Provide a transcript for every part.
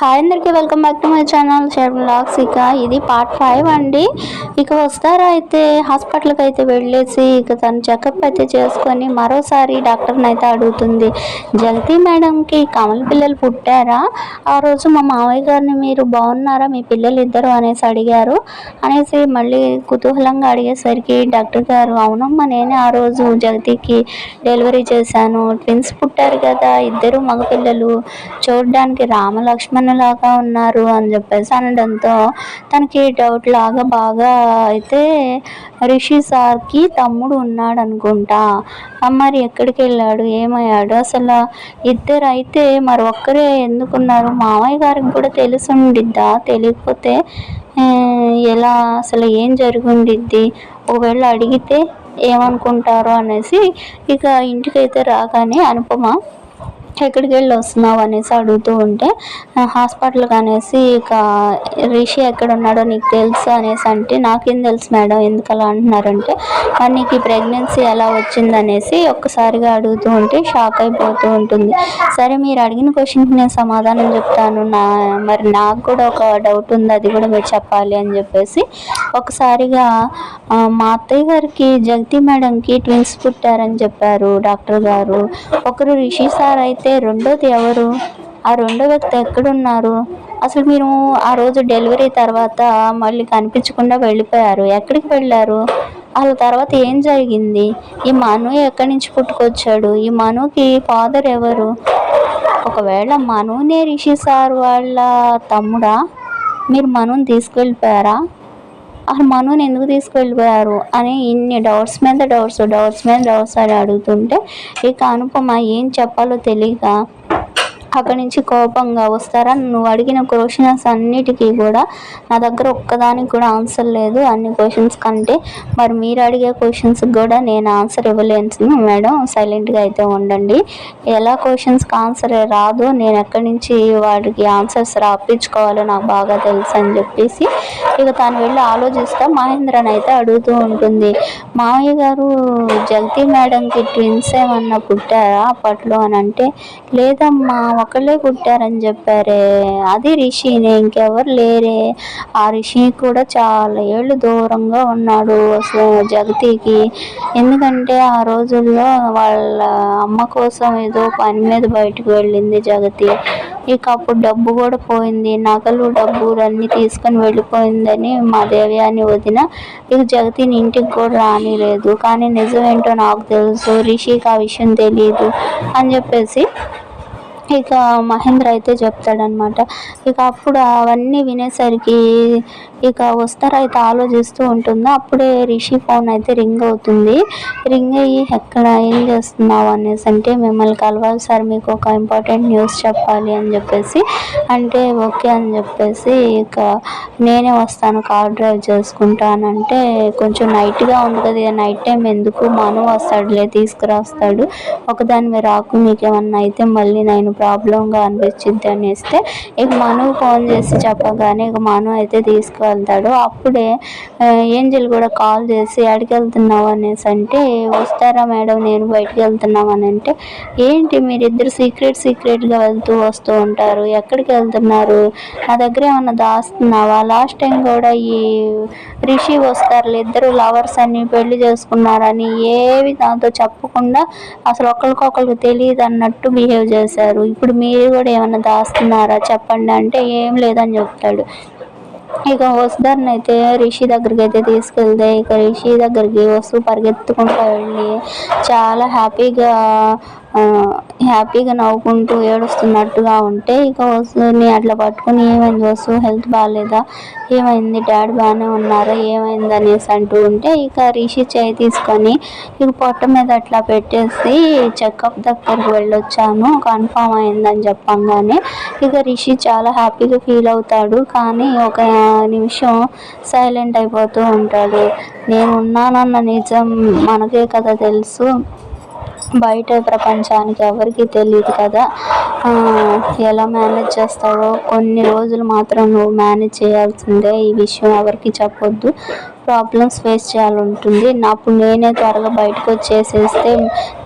Hi అందరికీ welcome back to my channel share blogs ఇక ఇది పార్ట్ ఫైవ్ అండి. ఇక వస్తారా అయితే? హాస్పిటల్కి అయితే వెళ్ళేసి ఇక తను చెకప్ అయితే చేసుకొని మరోసారి డాక్టర్ని అయితే అడుగుతుంది. జగతి మేడంకి కమల పిల్లలు పుట్టారా? ఆ రోజు మా మామయ్య గారిని మీరు బాగున్నారా? మీ పిల్లలు ఇద్దరు అనేసి అడిగారు. అనేసి మళ్ళీ కుతూహలంగా అడిగేసరికి డాక్టర్ గారు అవునమ్మా నేనే ఆ రోజు జగతికి డెలివరీ చేశాను. ట్విన్స్ పుట్టారు కదా ఇద్దరు మగపిల్లలు. చూడడానికి రామలక్ష్మణ్ లాగా ఉన్నారు అని చెప్పేసి అనడంతో తనకి డౌట్ లాగా బాగా అయితే రిషి సార్కి తమ్ముడు ఉన్నాడు అనుకుంటా మరి ఎక్కడికి వెళ్ళాడు? ఏమయ్యాడు? అసలు ఇద్దరు అయితే మరి ఒక్కరే ఎందుకున్నారు? మామయ్య గారికి కూడా తెలిసి ఉండిద్దా? తెలియకపోతే ఎలా అసలు ఏం జరిగి ఉండిద్ది ఒకవేళ అడిగితే ఏమనుకుంటారు అనేసి ఇక ఇంటికైతే రాగానే అనుపమ ఎక్కడికి వెళ్ళి వస్తున్నావు అనేసి అడుగుతూ ఉంటే హాస్పిటల్కి అనేసి ఇక రిషి ఎక్కడ ఉన్నాడో నీకు తెలుసు అనేసి అంటే నాకేం తెలుసు మేడం ఎందుకు అలా అంటున్నారంటే మరి నీకు ఈ ప్రెగ్నెన్సీ ఎలా వచ్చింది అనేసి ఒక్కసారిగా అడుగుతూ ఉంటే షాక్ అయిపోతూ ఉంటుంది. సరే మీరు అడిగిన క్వశ్చన్కి నేను సమాధానం చెప్తాను. నా మరి నాకు కూడా ఒక డౌట్ ఉంది అది కూడా మీరు చెప్పాలి అని చెప్పేసి ఒకసారిగా మా అత్తయ్య గారికి జగతి మేడంకి ట్విన్స్ పుట్టారని చెప్పారు డాక్టర్ గారు. ఒకరు రిషి సార్ అయితే రెండోది ఎవరు? ఆ రెండో వ్యక్తి ఎక్కడున్నారు? అసలు మీరు ఆ రోజు డెలివరీ తర్వాత మళ్ళీ కనిపించకుండా వెళ్ళిపోయారు. ఎక్కడికి వెళ్ళారు? వాళ్ళ తర్వాత ఏం జరిగింది? ఈ మను ఎక్కడి నుంచి పుట్టుకొచ్చాడు? ఈ మనుకి ఫాదర్ ఎవరు? ఒకవేళ మనునే రిషి సార్ వాళ్ళ తమ్ముడా? మీరు మనుని తీసుకువెళ్ళిపోయారా అసలు మనోని ఎందుకు తీసుకెళ్ళిపోయారు అని ఇన్ని డౌట్స్ మీద డౌట్స్ డౌట్స్ మీద డౌట్స్ అని అడుగుతుంటే ఇక అనుపమ ఏం చెప్పాలో తెలియక అక్కడి నుంచి కోపంగా వస్తారా? నువ్వు అడిగిన క్వశ్చన్స్ అన్నిటికీ కూడా నా దగ్గర ఒక్కదానికి కూడా ఆన్సర్ లేదు. అన్ని క్వశ్చన్స్ కంటే మరి మీరు అడిగే క్వశ్చన్స్కి కూడా నేను ఆన్సర్ ఇవ్వలేను మేడం. సైలెంట్గా అయితే ఉండండి. ఎలా క్వశ్చన్స్కి ఆన్సర్ రాదు నేను ఎక్కడి నుంచి వాడికి ఆన్సర్స్ రాపించుకోవాలో నాకు బాగా తెలుసు అని చెప్పేసి ఇక తను వెళ్ళి ఆలోచిస్తా మహేంద్రని అయితే అడుగుతూ ఉంటుంది. మామయ్య గారు జగతి మేడంకి ట్విన్స్ ఏమన్నా పుట్టారా అప్పట్లో అని అంటే లేదమ్మా ఒకళ్ళే కుట్టారని చెప్పారే. అది రిషినే ఇంకెవరు లేరే. ఆ రిషి కూడా చాలా ఏళ్ళు దూరంగా ఉన్నాడు అసలు జగతికి. ఎందుకంటే ఆ రోజుల్లో వాళ్ళ అమ్మ కోసం ఏదో పని మీద బయటకు వెళ్ళింది జగతి. ఇక అప్పుడు డబ్బు కూడా పోయింది. నగలు డబ్బు అన్నీ తీసుకొని వెళ్ళిపోయిందని మా అని వదిన ఇక జగతిని ఇంటికి కూడా రానిలేదు. కానీ నిజమేంటో నాకు తెలుసు రిషికి ఆ విషయం తెలియదు అని చెప్పేసి ఇక మహేంద్ర అయితే చెప్తాడనమాట ఇక అప్పుడు అవన్నీ వినేసరికి ఇక వస్తారా అయితే ఆలోచిస్తూ ఉంటుందో. అప్పుడే రిషి ఫోన్ అయితే రింగ్ అవుతుంది. రింగ్ అయ్యి ఎక్కడ? ఏం చేస్తున్నావు? అనేసి అంటే మిమ్మల్ని కలవాలి సార్ మీకు ఒక ఇంపార్టెంట్ న్యూస్ చెప్పాలి అని చెప్పేసి అంటే ఓకే అని చెప్పేసి ఇక నేనే వస్తాను కార్ డ్రైవ్ చేసుకుంటానంటే కొంచెం నైట్గా ఉంది కదా నైట్ టైం ఎందుకు? మను వస్తాడులే తీసుకురాస్తాడు. ఒకదాని మీద రాకు మీకేమన్నా అయితే మళ్ళీ నేను ప్రాబ్లంగా అనిపించింది అనేస్తే ఇక మను ఫోన్ చేసి చెప్పగానే ఇక మను అయితే తీసుకువెళ్తాడు. అప్పుడే ఆ, ఏంజల్ కూడా కాల్ చేసి ఎక్కడికి వెళ్తున్నావు అనేసి అంటే వస్తారా మేడం నేను బయటికి వెళ్తున్నాం అని అంటే ఏంటి మీరిద్దరు సీక్రెట్ సీక్రెట్గా వెళ్తూ వస్తూ ఉంటారు ఎక్కడికి వెళ్తున్నారు? నా దగ్గర ఏమన్నా దాస్తున్నావా? లాస్ట్ టైం కూడా ఈ రిషి వస్తారు ఇద్దరు లవర్స్ అని పెళ్ళి చేసుకున్నారని ఏవి దాంతో చెప్పకుండా అసలు ఒకరికొకరికి తెలియదు అన్నట్టు బిహేవ్ చేశారు. ఇప్పుడు మీరు కూడా ఏమైనా దాస్తున్నారా? చెప్పండి. అంటే ఏం లేదని చెప్తాడు. ఇక వసుధర్ని అయితే రిషి దగ్గరికి అయితే తీసుకెళ్తే ఇక రిషి దగ్గరికి వస్తూ పరిగెత్తుకుంటూ వెళ్ళి చాలా హ్యాపీగా హ్యాపీగా నవ్వుకుంటూ ఏడుస్తున్నట్టుగా ఉంటే ఇక వసుని అట్లా పట్టుకుని ఏమైంది వసు? హెల్త్ బాగాలేదా ఏమైంది? డాడీ బాగానే ఉన్నారా? ఏమైంది? అనేసి అంటూ ఉంటే ఇక రిషి చేయి తీసుకొని ఇక పొట్ట మీద అట్లా పెట్టేసి చెకప్ దగ్గరికి వెళ్ళొచ్చాను. కన్ఫామ్ అయిందని చెప్పంగానే ఇక రిషి చాలా హ్యాపీగా ఫీల్ అవుతాడు. కానీ ఒక నిమిషం సైలెంట్ అయిపోతూ ఉంటాడు. నేను ఉన్నానన్న నిజం మనకే కదా తెలుసు. బయట ప్రపంచానికి ఎవరికి తెలియదు కదా. ఎలా మేనేజ్ చేస్తావో కొన్ని రోజులు మాత్రం నువ్వు మేనేజ్ చేయాల్సిందే. ఈ విషయం ఎవరికి చెప్పొద్దు. ప్రాబ్లమ్స్ ఫేస్ చేయాలి ఉంటుంది నా- అప్పుడు నేనే త్వరగా బయటకు వచ్చేసేస్తే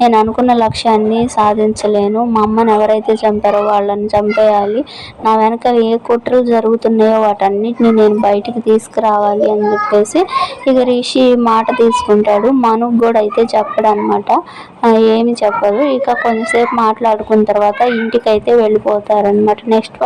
నేను అనుకున్న లక్ష్యాన్ని సాధించలేను. మా అమ్మని ఎవరైతే చంపారో వాళ్ళని చంపేయాలి. నా వెనక ఏ కుట్రలు జరుగుతున్నాయో వాటన్నిటిని నేను బయటికి తీసుకురావాలి అని చెప్పేసి ఇక రిషి మాట తీసుకుంటాడు. మనుకు కూడా అయితే చెప్పడు అనమాట ఏమి చెప్పదు. ఇక కొంచెంసేపు మాట్లాడుకున్న తర్వాత ఇంటికి అయితే వెళ్ళిపోతారనమాట నెక్స్ట్